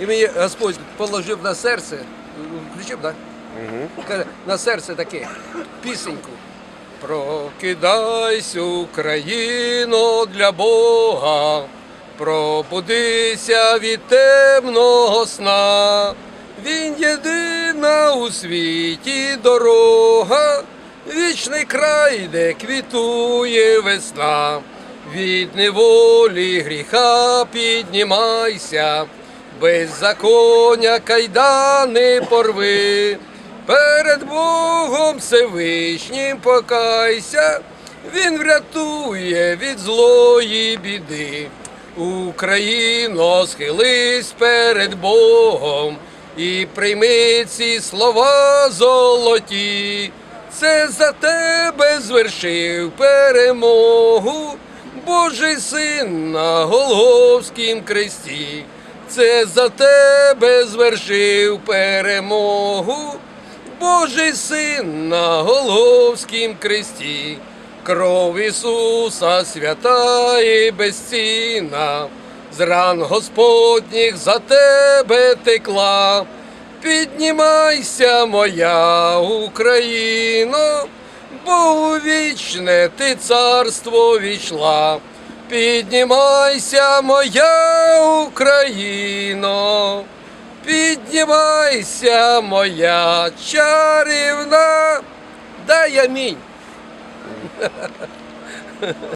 І мені Господь положив на серце, включив, так? Каже, на серце таке пісеньку. Прокидайся, Україно, для Бога, пробудися від темного сна. Він єдина у світі дорога, вічний край, де квітує весна. Від неволі гріха піднімайся, беззаконня кайдани порви. Перед Богом Всевишнім покайся, Він врятує від злої біди. Україно, схились перед Богом і прийми ці слова золоті. Це за тебе звершив перемогу, Божий син на Голговськім кресті. Це за тебе звершив перемогу, Божий син на Голговськім кресті. Кров Ісуса свята і безцінна, з ран Господніх за тебе текла. Піднімайся, моя Україно, бо у вічне ти царство війшла. Піднімайся, моя Україно, піднімайся, моя чарівна, дай амінь.